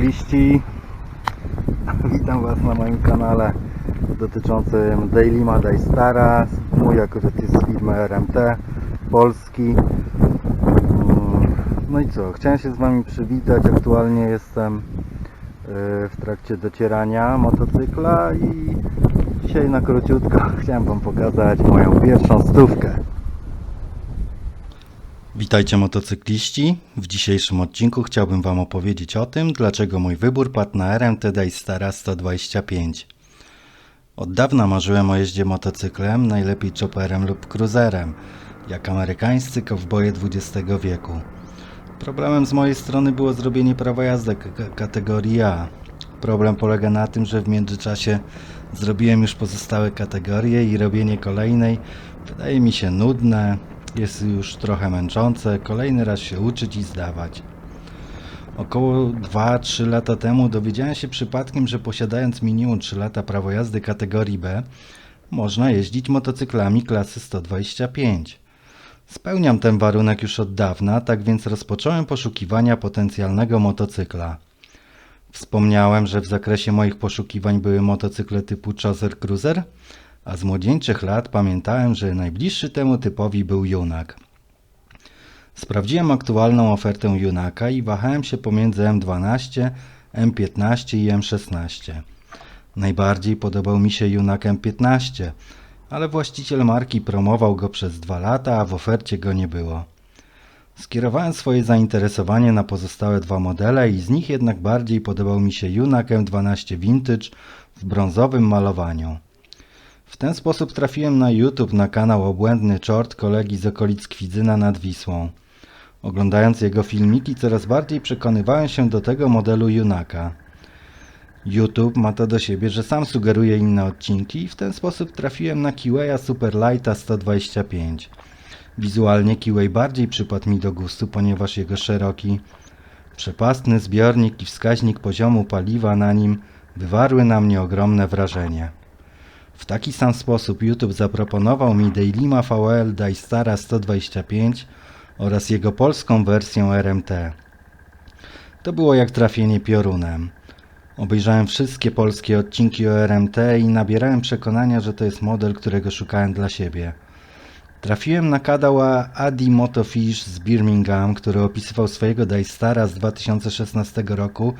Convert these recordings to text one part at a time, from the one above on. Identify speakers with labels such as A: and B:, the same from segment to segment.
A: Motocykliści, witam Was na moim kanale dotyczącym Dailima Daystara. Mój akurat jest z firmy RMT Polski. Mm, No i co, chciałem się z Wami przywitać. Aktualnie jestem y, w trakcie docierania motocykla i dzisiaj na króciutko chciałem Wam pokazać moją pierwszą stówkę. Witajcie motocykliści. W dzisiejszym odcinku chciałbym Wam opowiedzieć o tym, dlaczego mój wybór padł na RMT Daystara 125. Od dawna marzyłem o jeździe motocyklem, najlepiej chopperem lub cruiserem, jak amerykańscy kowboje XX wieku. Problemem z mojej strony było zrobienie prawa jazdy kategorii A. Problem polega na tym, że w międzyczasie zrobiłem już pozostałe kategorie i robienie kolejnej wydaje mi się nudne, jest już trochę męczące, kolejny raz się uczyć i zdawać. Około 2-3 lata temu dowiedziałem się przypadkiem, że posiadając minimum 3 lata prawo jazdy kategorii B, można jeździć motocyklami klasy 125. Spełniam ten warunek już od dawna, tak więc rozpocząłem poszukiwania potencjalnego motocykla. Wspomniałem, że w zakresie moich poszukiwań były motocykle typu Chaser Cruiser, a z młodzieńczych lat pamiętałem, że najbliższy temu typowi był Junak. Sprawdziłem aktualną ofertę Junaka i wahałem się pomiędzy M12, M15 i M16. Najbardziej podobał mi się Junak M15, ale właściciel marki promował go przez dwa lata, a w ofercie go nie było. Skierowałem swoje zainteresowanie na pozostałe dwa modele i z nich jednak bardziej podobał mi się Junak M12 Vintage w brązowym malowaniu. W ten sposób trafiłem na YouTube na kanał Obłędny Czort kolegi z okolic Kwidzyna nad Wisłą. Oglądając jego filmiki coraz bardziej przekonywałem się do tego modelu Junaka. YouTube ma to do siebie, że sam sugeruje inne odcinki i w ten sposób trafiłem na Kiweya Superlighta 125. Wizualnie Kiway bardziej przypadł mi do gustu, ponieważ jego szeroki, przepastny zbiornik i wskaźnik poziomu paliwa na nim wywarły na mnie ogromne wrażenie. W taki sam sposób YouTube zaproponował mi Dailima VL Daystara 125 oraz jego polską wersję RMT. To było jak trafienie piorunem. Obejrzałem wszystkie polskie odcinki o RMT i nabierałem przekonania, że to jest model, którego szukałem dla siebie. Trafiłem na kanał Adi Motofish z Birmingham, który opisywał swojego Daystara z 2016 roku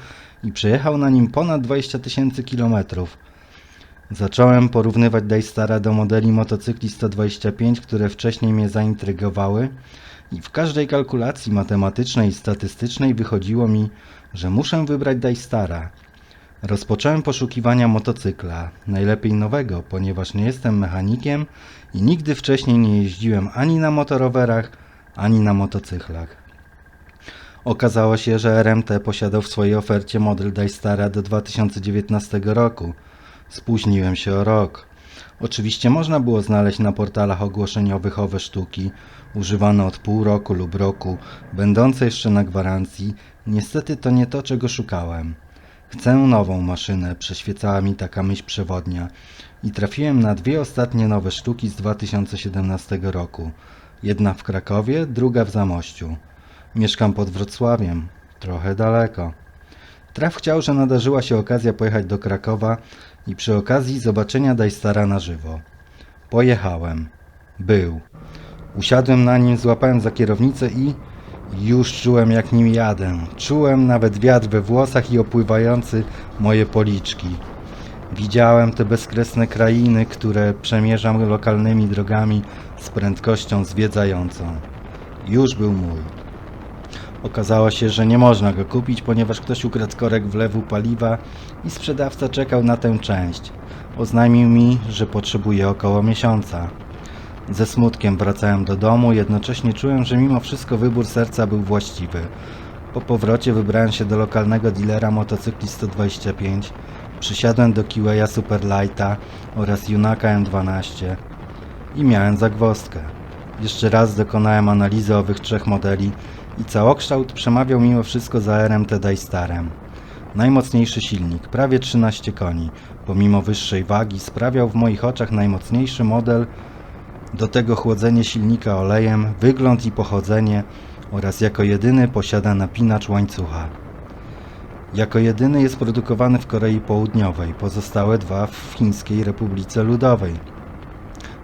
A: i przejechał na nim ponad 20 tysięcy kilometrów. Zacząłem porównywać Daystara do modeli motocykli 125, które wcześniej mnie zaintrygowały i w każdej kalkulacji matematycznej i statystycznej wychodziło mi, że muszę wybrać Daystara. Rozpocząłem poszukiwania motocykla, najlepiej nowego, ponieważ nie jestem mechanikiem i nigdy wcześniej nie jeździłem ani na motorowerach, ani na motocyklach. Okazało się, że RMT posiadał w swojej ofercie model Daystara do 2019 roku. Spóźniłem się o rok. Oczywiście można było znaleźć na portalach ogłoszeniowych owe sztuki, używane od pół roku lub roku, będące jeszcze na gwarancji. Niestety to nie to, czego szukałem. Chcę nową maszynę, przeświecała mi taka myśl przewodnia i trafiłem na dwie ostatnie nowe sztuki z 2017 roku. Jedna w Krakowie, druga w Zamościu. Mieszkam pod Wrocławiem, trochę daleko. Traf chciał, że nadarzyła się okazja pojechać do Krakowa i przy okazji zobaczenia Dajstara na żywo. Pojechałem. Był. Usiadłem na nim, złapałem za kierownicę i już czułem jak nim jadę. Czułem nawet wiatr we włosach i opływający moje policzki. Widziałem te bezkresne krainy, które przemierzam lokalnymi drogami z prędkością zwiedzającą. Już był mój. Okazało się, że nie można go kupić, ponieważ ktoś ukradł korek wlewu paliwa i sprzedawca czekał na tę część. Oznajmił mi, że potrzebuje około miesiąca. Ze smutkiem wracałem do domu, jednocześnie czułem, że mimo wszystko wybór serca był właściwy. Po powrocie wybrałem się do lokalnego dealera motocykli 125, przysiadłem do Kiweya Superlighta oraz Junaka M12 i miałem zagwozdkę. Jeszcze raz dokonałem analizy owych trzech modeli i całokształt przemawiał mimo wszystko za RMT Daystarem. Najmocniejszy silnik, prawie 13 koni, pomimo wyższej wagi sprawiał w moich oczach najmocniejszy model, do tego chłodzenie silnika olejem, wygląd i pochodzenie oraz jako jedyny posiada napinacz łańcucha. Jako jedyny jest produkowany w Korei Południowej, pozostałe dwa w Chińskiej Republice Ludowej.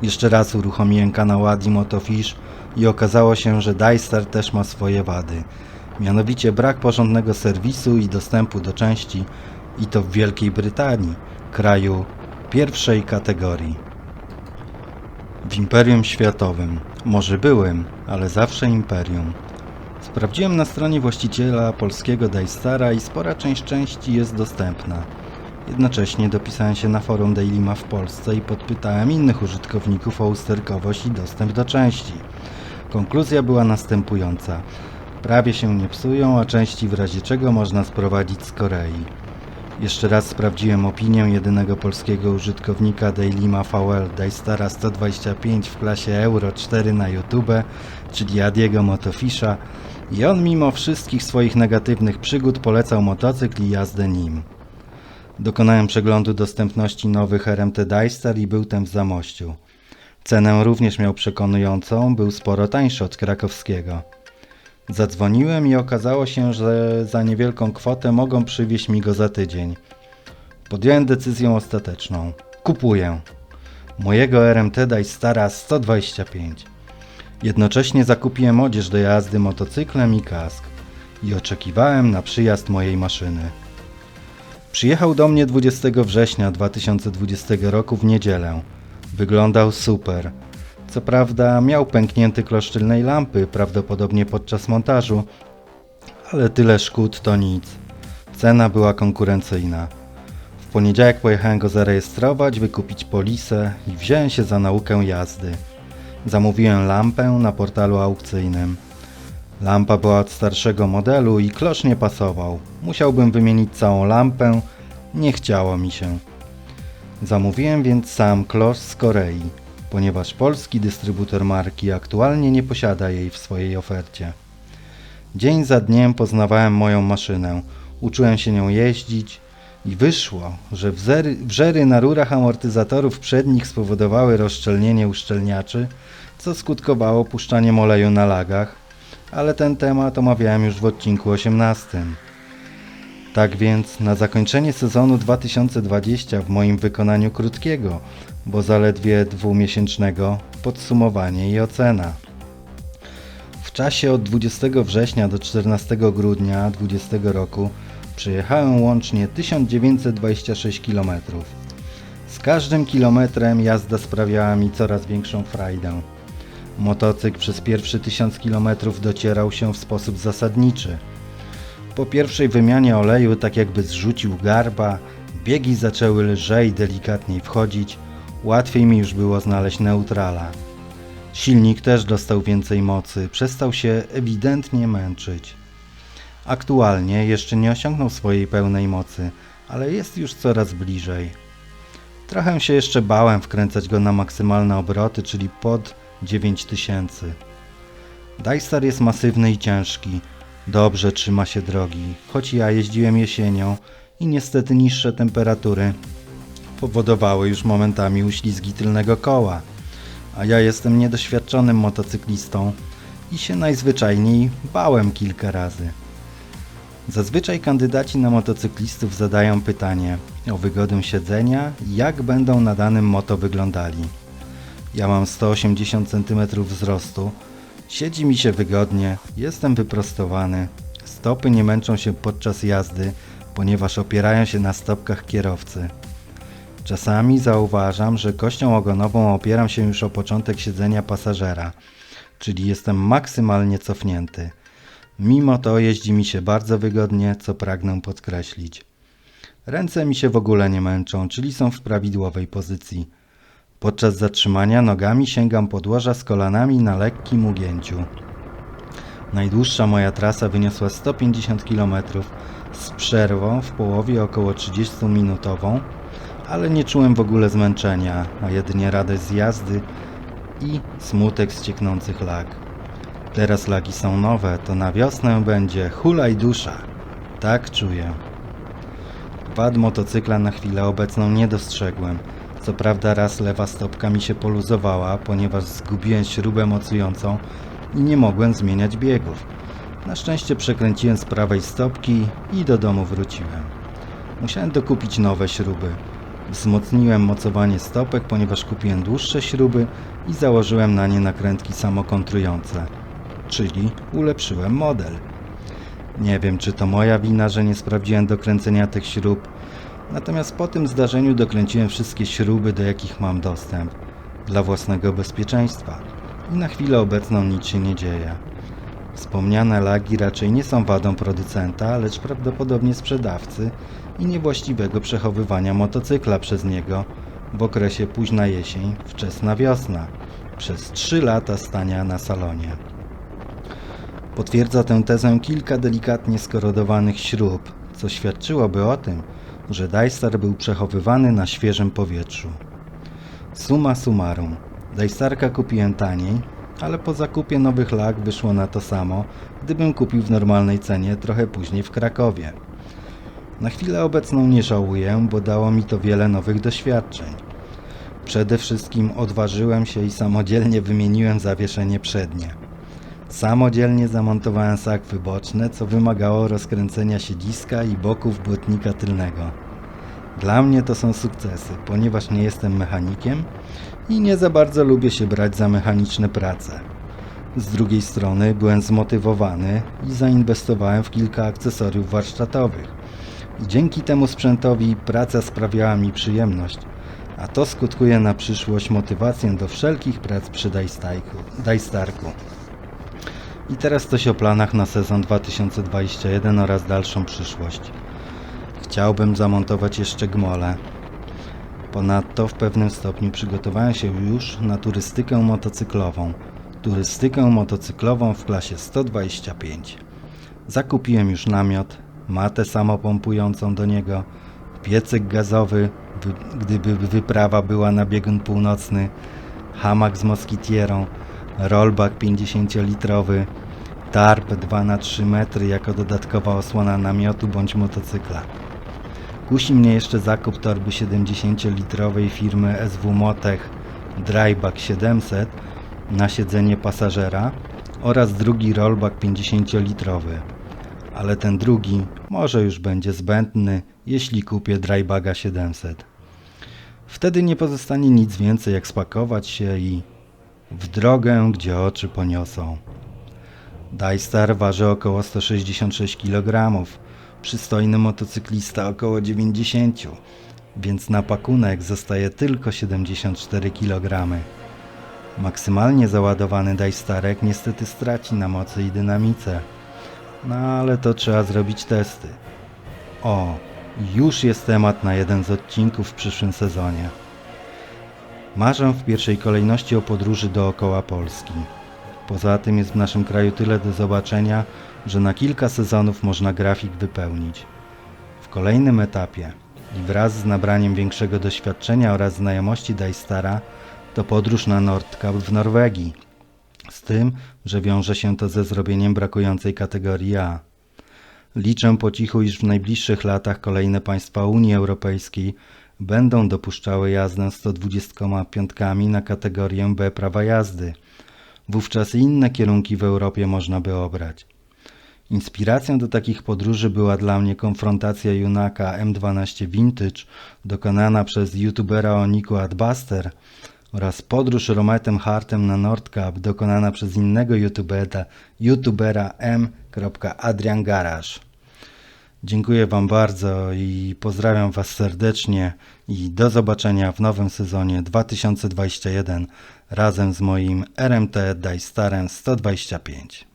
A: Jeszcze raz uruchomiłem kanał Adi Motofish i okazało się, że Dystar też ma swoje wady. Mianowicie brak porządnego serwisu i dostępu do części i to w Wielkiej Brytanii, kraju pierwszej kategorii. W Imperium Światowym. Może byłem, ale zawsze Imperium. Sprawdziłem na stronie właściciela polskiego Daystara i spora część części jest dostępna. Jednocześnie dopisałem się na forum Dailima w Polsce i podpytałem innych użytkowników o usterkowość i dostęp do części. Konkluzja była następująca. Prawie się nie psują, a części w razie czego można sprowadzić z Korei. Jeszcze raz sprawdziłem opinię jedynego polskiego użytkownika Dailima VL Daystara 125 w klasie Euro 4 na YouTube, czyli Adiego Motofisha i on mimo wszystkich swoich negatywnych przygód polecał motocykl i jazdę nim. Dokonałem przeglądu dostępności nowych RMT Daystar i był ten w Zamościu. Cenę również miał przekonującą, był sporo tańszy od krakowskiego. Zadzwoniłem i okazało się, że za niewielką kwotę mogą przywieźć mi go za tydzień. Podjąłem decyzję ostateczną. Kupuję. Mojego RMT Daystara 125. Jednocześnie zakupiłem odzież do jazdy motocyklem i kask. I oczekiwałem na przyjazd mojej maszyny. Przyjechał do mnie 20 września 2020 roku w niedzielę. Wyglądał super. Co prawda miał pęknięty klosz tylnej lampy, prawdopodobnie podczas montażu, ale tyle szkód to nic. Cena była konkurencyjna. W poniedziałek pojechałem go zarejestrować, wykupić polisę i wziąłem się za naukę jazdy. Zamówiłem lampę na portalu aukcyjnym. Lampa była od starszego modelu i klosz nie pasował. Musiałbym wymienić całą lampę, nie chciało mi się. Zamówiłem więc sam klosz z Korei, ponieważ polski dystrybutor marki aktualnie nie posiada jej w swojej ofercie. Dzień za dniem poznawałem moją maszynę, uczyłem się nią jeździć i wyszło, że wrzery na rurach amortyzatorów przednich spowodowały rozszczelnienie uszczelniaczy, co skutkowało puszczaniem oleju na lagach, ale ten temat omawiałem już w odcinku 18. Tak więc na zakończenie sezonu 2020 w moim wykonaniu krótkiego, bo zaledwie dwumiesięcznego, podsumowanie i ocena. W czasie od 20 września do 14 grudnia 2020 roku przejechałem łącznie 1926 km. Z każdym kilometrem jazda sprawiała mi coraz większą frajdę. Motocykl przez pierwszy 1000 km docierał się w sposób zasadniczy. Po pierwszej wymianie oleju tak jakby zrzucił garba, biegi zaczęły lżej, delikatniej wchodzić, łatwiej mi już było znaleźć neutrala. Silnik też dostał więcej mocy, przestał się ewidentnie męczyć. Aktualnie jeszcze nie osiągnął swojej pełnej mocy, ale jest już coraz bliżej. Trochę się jeszcze bałem wkręcać go na maksymalne obroty, czyli pod 9000. Dystar jest masywny i ciężki, dobrze trzyma się drogi, choć ja jeździłem jesienią i niestety niższe temperatury powodowały już momentami uślizgi tylnego koła, a ja jestem niedoświadczonym motocyklistą i się najzwyczajniej bałem kilka razy. Zazwyczaj kandydaci na motocyklistów zadają pytanie o wygodę siedzenia i jak będą na danym moto wyglądali. Ja mam 180 cm wzrostu, siedzi mi się wygodnie, jestem wyprostowany, stopy nie męczą się podczas jazdy, ponieważ opierają się na stopkach kierowcy. Czasami zauważam, że kością ogonową opieram się już o początek siedzenia pasażera, czyli jestem maksymalnie cofnięty. Mimo to jeździ mi się bardzo wygodnie, co pragnę podkreślić. Ręce mi się w ogóle nie męczą, czyli są w prawidłowej pozycji. Podczas zatrzymania nogami sięgam podłoża z kolanami na lekkim ugięciu. Najdłuższa moja trasa wyniosła 150 km z przerwą w połowie około 30-minutową, ale nie czułem w ogóle zmęczenia, a jedynie radość z jazdy i smutek z cieknących lag. Teraz lagi są nowe, to na wiosnę będzie hulaj dusza. Tak czuję. Wad motocykla na chwilę obecną nie dostrzegłem. Co prawda raz lewa stopka mi się poluzowała, ponieważ zgubiłem śrubę mocującą i nie mogłem zmieniać biegów. Na szczęście przekręciłem z prawej stopki i do domu wróciłem. Musiałem dokupić nowe śruby. Wzmocniłem mocowanie stopek, ponieważ kupiłem dłuższe śruby i założyłem na nie nakrętki samokontrujące, czyli ulepszyłem model. Nie wiem, czy to moja wina, że nie sprawdziłem dokręcenia tych śrub, natomiast po tym zdarzeniu dokręciłem wszystkie śruby, do jakich mam dostęp, dla własnego bezpieczeństwa i na chwilę obecną nic się nie dzieje. Wspomniane lagi raczej nie są wadą producenta, lecz prawdopodobnie sprzedawcy i niewłaściwego przechowywania motocykla przez niego w okresie późna jesień, wczesna wiosna, przez 3 lata stania na salonie. Potwierdza tę tezę kilka delikatnie skorodowanych śrub, co świadczyłoby o tym, że Dystar był przechowywany na świeżym powietrzu. Suma summarum, Dystarka kupiłem taniej, ale po zakupie nowych lag wyszło na to samo, gdybym kupił w normalnej cenie trochę później w Krakowie. Na chwilę obecną nie żałuję, bo dało mi to wiele nowych doświadczeń. Przede wszystkim odważyłem się i samodzielnie wymieniłem zawieszenie przednie. Samodzielnie zamontowałem sakwy boczne, co wymagało rozkręcenia siedziska i boków błotnika tylnego. Dla mnie to są sukcesy, ponieważ nie jestem mechanikiem i nie za bardzo lubię się brać za mechaniczne prace. Z drugiej strony byłem zmotywowany i zainwestowałem w kilka akcesoriów warsztatowych. I dzięki temu sprzętowi praca sprawiała mi przyjemność, a to skutkuje na przyszłość motywację do wszelkich prac przy Dystarku. I teraz coś o planach na sezon 2021 oraz dalszą przyszłość. Chciałbym zamontować jeszcze gmole. Ponadto w pewnym stopniu przygotowałem się już na turystykę motocyklową. Turystykę motocyklową w klasie 125. Zakupiłem już namiot, matę samopompującą do niego, piecyk gazowy, wy- gdyby wyprawa była na biegun północny, hamak z moskitierą, rollback 50-litrowy, tarp 2 na 3 metry jako dodatkowa osłona namiotu bądź motocykla. Kusi mnie jeszcze zakup torby 70-litrowej firmy SW Motech Dryback 700 na siedzenie pasażera oraz drugi rollback 50-litrowy. Ale ten drugi może już będzie zbędny, jeśli kupię Drybaga 700. Wtedy nie pozostanie nic więcej jak spakować się i w drogę, gdzie oczy poniosą. Dystar waży około 166 kg, przystojny motocyklista około 90, więc na pakunek zostaje tylko 74 kg. Maksymalnie załadowany Dystarek niestety straci na mocy i dynamice. No ale to trzeba zrobić testy. O, już jest temat na jeden z odcinków w przyszłym sezonie. Marzę w pierwszej kolejności o podróży dookoła Polski. Poza tym jest w naszym kraju tyle do zobaczenia, że na kilka sezonów można grafik wypełnić. W kolejnym etapie i wraz z nabraniem większego doświadczenia oraz znajomości Dystara to podróż na Nordkap w Norwegii. Z tym, że wiąże się to ze zrobieniem brakującej kategorii A. Liczę po cichu, iż w najbliższych latach kolejne państwa Unii Europejskiej będą dopuszczały jazdę 125 na kategorię B prawa jazdy. Wówczas inne kierunki w Europie można by obrać. Inspiracją do takich podróży była dla mnie konfrontacja Junaka M12 Vintage dokonana przez youtubera o niku Adbuster oraz podróż Rometem Hartem na Nordkap dokonana przez innego youtubera, youtubera m.adriangarage. Dziękuję Wam bardzo i pozdrawiam Was serdecznie i do zobaczenia w nowym sezonie 2021 razem z moim RMT Dystarem 125.